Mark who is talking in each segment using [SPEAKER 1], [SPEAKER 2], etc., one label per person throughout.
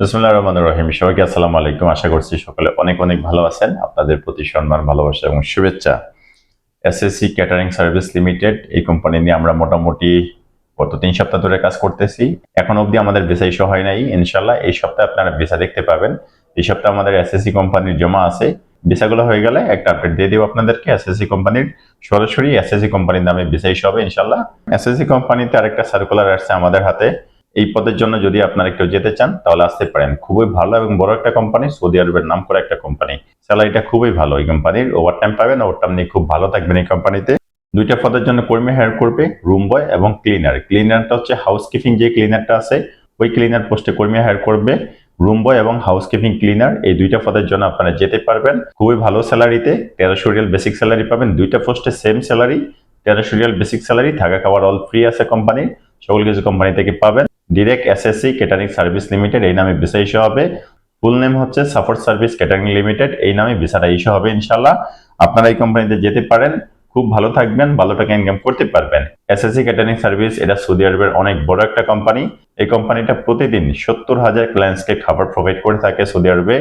[SPEAKER 1] বিসমুল্লাহ রহমান রহিম। সবাইকে আলাইকুম। আশা করছি সকলে অনেক অনেক ভালো আছেন। আপনাদের প্রতি ভালোবাসা এবং শুভেচ্ছা। এসএসসি সার্ভিস লিমিটেড এই কোম্পানি নিয়ে আমরা মোটামুটি গত তিন সপ্তাহ ধরে কাজ করতেছি। আমাদের হয় নাই। ইনশাল্লাহ এই সপ্তাহে আপনারা ভিসা দেখতে পাবেন। এই সপ্তাহে আমাদের এসএসসি কোম্পানির জমা আছে। ভিসাগুলো হয়ে গেলে একটা আপডেট দিয়ে দিব আপনাদেরকে। এসএসসি কোম্পানির সরাসরি এসএসসি কোম্পানির নামে ভিসা ইস্যু হবে ইনশাল্লাহ এসএসসি কোম্পানিতে আরেকটা সার্কুলার আসছে আমাদের হাতে। এই পদের জন্য যদি আপনারা কেউ যেতে চান, তাহলে আসতে পারেন। খুবই ভালো এবং বড় একটা কোম্পানি সৌদি আরবের নাম করা একটা কোম্পানি স্যালারিটা খুবই ভালো এই কোম্পানির ওভার টাইম পাবেন ওভার টাইম নিয়ে খুব ভালো থাকবেন এই কোম্পানিতে দুইটা পদের জন্য কর্মী হায়ার করবে রুম বয় এবং ক্লিনার ক্লিনারটা হচ্ছে হাউসকিপিং যে ক্লিনারটা আছে, ওই ক্লিনার পোস্টে কর্মী হায়ার করবে রুম বয় এবং হাউসকিপিং ক্লিনার এই দুইটা পদের জন্য আপনারা যেতে পারবেন। খুবই ভালো স্যালারিতে তেরোশো রিয়াল বেসিক স্যালারি পাবেন। দুইটা পোস্টে সেম স্যালারি তেরোশো রিয়াল বেসিক স্যালারি থাকা খাওয়ার অল ফ্রি আছে কোম্পানির সকল কিছু কোম্পানি থেকে পাবেন। Direct SSC catering service limited এই নামে ভিসা ইস্যু হবে। ফুল নেম হচ্ছে সাপোর্ট সার্ভিস ক্যাটারিং লিমিটেড এই নামে ভিসাটা ইস্যু হবে ইনশাল্লাহ আপনারা এই কোম্পানিতে যেতে পারেন। খুব ভালো থাকবেন, ভালো টাকা ইনকাম করতে পারবেন। এসএসসি ক্যাটারিং সার্ভিস এটা সৌদি আরবের অনেক বড় একটা কোম্পানি এই কোম্পানিটা প্রতিদিন সত্তর হাজার ক্লায়েন্টসকে খাবার প্রোভাইড করে থাকে সৌদি আরবে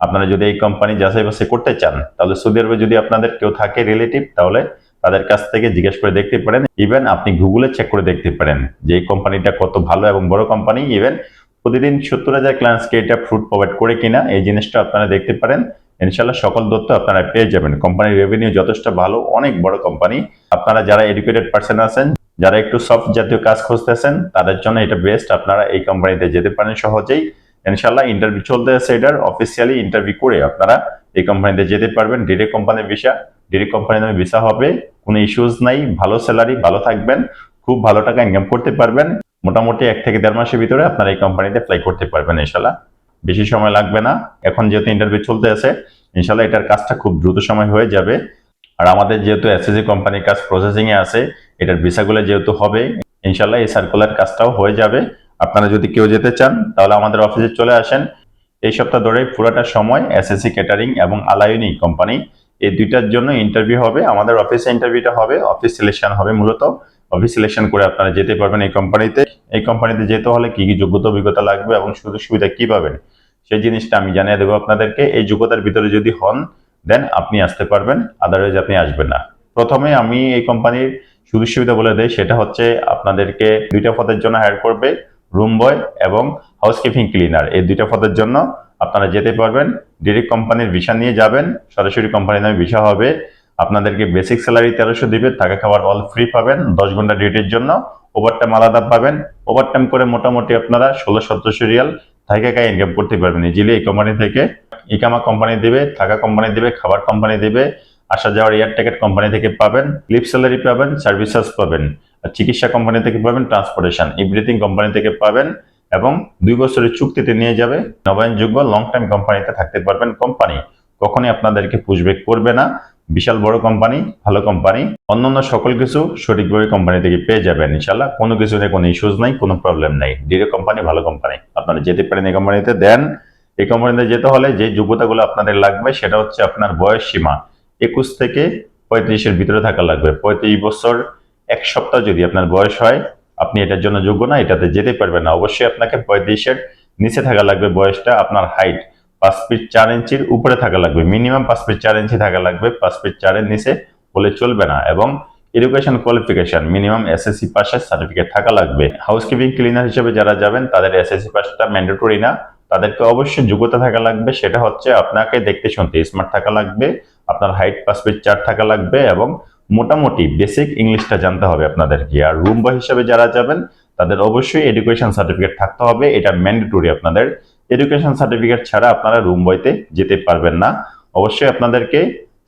[SPEAKER 1] আপনারা যদি এই কোম্পানি যাচাই বাছাই করতে চান, তাহলে সৌদি আরবে যদি আপনাদের কেউ থাকে রিলেটিভ তাহলে তাদের কাছ থেকে জিজ্ঞেস করে দেখতে পারেন। ইভেন আপনি গুগলে চেক করে দেখতে পারেন যে এই কোম্পানিটা কত ভালো এবং বড় কোম্পানি ইভেন প্রতিদিন সত্তর হাজার ক্লায়েন্টসকে এটা ফ্রুট প্রোভাইড করে কিনা, এই জিনিসটা আপনারা দেখতে পারেন। ইনশাল্লাহ সকল তথ্য আপনারা পেয়ে যাবেন। কোম্পানির রেভিনিউ যথেষ্ট ভালো, অনেক বড় কোম্পানি আপনারা যারা এডুকেটেড পার্সন আছেন, যারা একটু সফট জাতীয় কাজ খুঁজতেছেন, তাদের জন্য এটা বেস্ট আপনারা এই কোম্পানিতে যেতে পারেন সহজেই। ইনশাল্লাহ ইন্টারভিউ চলতে আছে এটার। অফিসিয়ালি ইন্টারভিউ করে আপনারা এই কোম্পানিতে যেতে পারবেন। ডিরেক্ট কোম্পানির ভিসা ডিরেক্ট কোম্পানির নামে ভিসা হবে। কোনো ইস্যুস নাই, ভালো স্যালারি ভালো থাকবেন, খুব ভালো টাকা ইনকাম করতে পারবেন। মোটামুটি এক থেকে দেড় মাসের ভিতরে আপনারা এই কোম্পানিতে অ্যাপ্লাই করতে পারবেন ইনশাল্লাহ বেশি সময় লাগবে না। এখন যেহেতু ইন্টারভিউ চলতে আছে ইনশাল্লাহ এটার কাজটা খুব দ্রুত সময় হয়ে যাবে। আর আমাদের যেহেতু এসএসসি কোম্পানির কাজ প্রসেসিং এ আছে, এটার ভিসাগুলো যেহেতু হবে ইনশাল্লাহ এই সার্কুলার কাজটাও হয়ে যাবে। আপনারা যদি কেউ যেতে চান, তাহলে আমাদের অফিসে চলে আসেন। এই সপ্তাহ ধরে পুরোটা সময় এসএসসি ক্যাটারিং এবং আলায়নি কোম্পানি এই দুইটার জন্য ইন্টারভিউ হবে। আমাদের অফিসে ইন্টারভিউটা হবে অফিস সিলেকশন হবে মূলত। অফিস সিলেকশন করে আপনারা যেতে পারবেন এই কোম্পানিতে এই কোম্পানিতে যেতে হলে কি কি যোগ্যতা, অভিজ্ঞতা লাগবে এবং সুযোগ সুবিধা কি পাবেন? সেই জিনিসটা আমি জানিয়ে দেবো আপনাদেরকে। এই যোগ্যতার ভিতরে যদি হন দেন আপনি আসতে পারবেন। আদারওয়াইজ আপনি আসবেন না। প্রথমে আমি এই কোম্পানির সুযোগ সুবিধা বলে দেই। সেটা হচ্ছে আপনাদেরকে দুইটা পদের জন্য হায়ার করবে রুম বয় এবং হাউসকিপিং ক্লিনার এই দুইটা পদের জন্য আপনারা যেতে পারবেন ডিরেক্ট কোম্পানির ভিসা নিয়ে যাবেন, সরাসরি কোম্পানির নামে ভিসা হবে। আপনাদেরকে বেসিক স্যালারি তেরোশো দিবে, থাকা খাবার অল ফ্রি পাবেন, দশ ঘণ্টা ডিউটির জন্য। ওভারটাইম আলাদা পাবেন। ওভারটাইম করে মোটামুটি আপনারা ষোলো সতেরোশো রিয়াল থাকা কায় ইনকাম করতে পারবেন ইজিলি এই কোম্পানি থেকে। ইকামা কোম্পানি দিবে, থাকা কোম্পানি দিবে, খাবার কোম্পানি দিবে, আসা যাওয়ার এয়ার টিকেট কোম্পানি থেকে পাবেন লিপ স্যালারি পাবেন সার্ভিসেস পাবেন চিকিৎসা কোম্পানি থেকে পাবেন ট্রান্সপোর্টেশন এভরিথিং কোম্পানি থেকে পাবেন। এবং দুই বছরের চুক্তিতে নিয়ে যাবে। নবায়নযোগ্য লং টাইম কোম্পানিতে থাকতে পারবেন কোম্পানি কখনই আপনাদেরকে পুশব্যাক করবে না। বিশাল বড় কোম্পানি ভালো কোম্পানি অন্যান্য সকল কিছু সঠিকভাবে কোম্পানি থেকে পেয়ে যাবেন ইনশাল্লাহ কোনো কিছু নিয়ে কোনো ইস্যুজ নাই, কোনো প্রবলেম নাই। ডিরেক্ট কোম্পানি ভালো কোম্পানি আপনারা যেতে পারেন এই কোম্পানিতে দেন এই কোম্পানিতে যেতে হলে যে যোগ্যতাগুলো আপনাদের লাগবে, সেটা হচ্ছে আপনার বয়স সীমা। একুশ থেকে পঁয়ত্রিশের ভিতরে থাকা লাগবে। পঁয়ত্রিশ বছর এক সপ্তাহ যদি আপনার বয়স হয় আপনি এটার জন্য যোগ্য না, এটাতে যেতে পারবেন না। অবশ্যই আপনাকে পঁয়ত্রিশের নিচে থাকা লাগবে বয়সটা আপনার হাইট পাঁচ ফিট চার ইঞ্চির উপরে থাকা লাগবে। মিনিমাম পাঁচ ফিট চার ইঞ্চি থাকা লাগবে। পাঁচ ফিট চারের নিচে হলে চলবে না এবং এডুকেশন কোয়ালিফিকেশন মিনিমাম এসএসসি পাসের সার্টিফিকেট থাকা লাগবে। হাউসকিপিং ক্লিনার হিসেবে যারা যাবেন, তাদের এসএসসি পাসটা ম্যান্ডেটরি না। তাদেরকে অবশ্যই যোগ্যতা থাকা লাগবে। সেটা হচ্ছে আপনাকে দেখতে শুনতে স্মার্ট থাকা লাগবে। আপনার হাইট পাঁচ ফিট চার থাকা লাগবে এবং মোটামুটি বেসিক ইংলিশটা জানতে হবে আপনাদেরকে। আর রুম বয় হিসেবে যারা যাবেন, তাদের অবশ্যই এডুকেশন সার্টিফিকেট থাকতে হবে। এটা ম্যান্ডেটরি আপনাদের। এডুকেশন সার্টিফিকেট ছাড়া আপনারা রুম বইতে যেতে পারবেন না। অবশ্যই আপনাদেরকে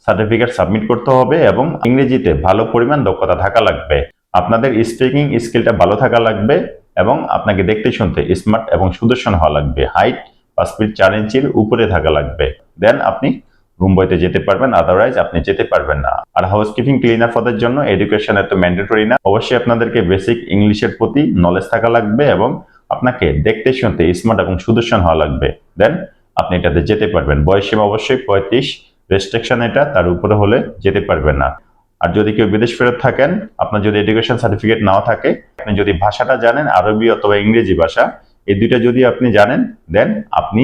[SPEAKER 1] সার্টিফিকেট সাবমিট করতে হবে এবং ইংরেজিতে ভালো পরিমাণ দক্ষতা থাকা লাগবে। আপনাদের স্পিকিং স্কিলটা ভালো থাকা লাগবে এবং আপনাকে দেখতে শুনতে স্মার্ট এবং সুদর্শন হওয়া লাগবে। হাইট পাঁচ ফিট চার ইঞ্চির উপরে থাকা লাগবে। দেন আপনি রুম বইতে যেতে পারবেন আদারওয়াইজ আপনি যেতে পারবেন না। আর হাউসকিপিং ক্লিনার পদের জন্য এডুকেশন এত ম্যান্ডেটরি না। অবশ্যই আপনাদেরকে বেসিক ইংলিশের প্রতি নলেজ থাকা লাগবে এবং আপনাকে দেখতে শুনতে স্মার্ট এবং সুদর্শন হওয়া লাগবে। দেন আপনি এটাতে যেতে পারবেন। বয়স সীমা অবশ্যই পঁয়ত্রিশ। রেস্ট্রিকশন এটা তার উপরে হলে যেতে পারবেন না। আর যদি কেউ বিদেশ ফেরত থাকেন, আপনার যদি এডুকেশন সার্টিফিকেট নাও থাকে, আপনি যদি ভাষাটা জানেন, আরবি অথবা ইংরেজি ভাষা, এই দুইটা যদি আপনি জানেন দেন আপনি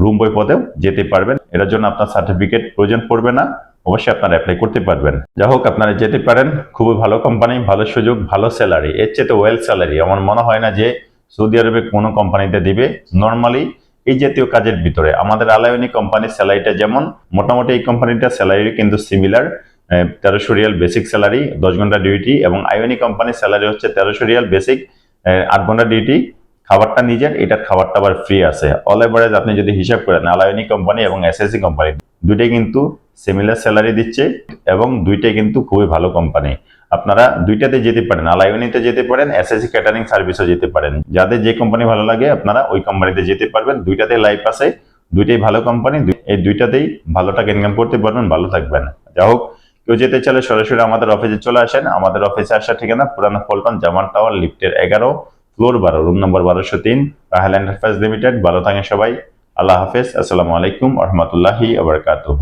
[SPEAKER 1] রুম বই পদেও যেতে পারবেন। এটার জন্য আপনার সার্টিফিকেট প্রয়োজন পড়বে না। অবশ্যই আপনারা অ্যাপ্লাই করতে পারবেন। যা হোক, আপনারা যেতে পারেন। খুবই ভালো কোম্পানি ভালো সুযোগ, ভালো স্যালারি এর চেয়ে তো ওয়েল স্যালারি আমার মনে হয় না যে সৌদি আরবে কোনো কোম্পানিতে দিবে। নর্মালি এই জাতীয় কাজের ভিতরে। আমাদের আলায়নি কোম্পানির স্যালারিটা যেমন, মোটামুটি এই কোম্পানিটা স্যালারি কিন্তু সিমিলার তেরোশো রিয়াল বেসিক স্যালারি দশ ঘণ্টা ডিউটি এবং আইওনি কোম্পানির স্যালারি হচ্ছে তেরোশো রিয়াল বেসিক আট ঘণ্টা ডিউটি খাবারটা নিজের, এটার খাবারটা আবার ফ্রি আছে। অল এভারেজ আপনি যদি হিসাব করেন আলায়নি কোম্পানি এবং এসএসসি কোম্পানি দুইটাই কিন্তু সিমিলার স্যালারি দিচ্ছে এবং দুইটাই কিন্তু খুবই ভালো কোম্পানি আপনারা দুইটাতে যেতে পারেন আলাইওনিতে যেতে পারেন এসএসসি ক্যাটারিং সার্ভিসও যেতে পারেন। যাদের যে কোম্পানি ভালো লাগে, আপনারা ওই কোম্পানিতে যেতে পারবেন। দুইটাতে লাইফ আছে, দুইটাই ভালো কোম্পানি এই দুইটাতেই ভালো টাকা ইনকাম করতে পারবেন, ভালো থাকবেন। যা হোক, কেউ যেতে চাইলে সরাসরি আমাদের অফিসে চলে আসেন। আমাদের অফিসে আসার ঠিকানা পুরানো পল্টন জামান টাওয়ার লিফটের এগারো। ফ্লোর বারো, রুম নম্বর বারোশো তিন রাহেল এন্টারপ্রাইজ লিমিটেড ভালো থাকেন সবাই। আল্লাহ হাফেজ, আসসালামু আলাইকুম রহমতুল্লাহি আবরকাতুহ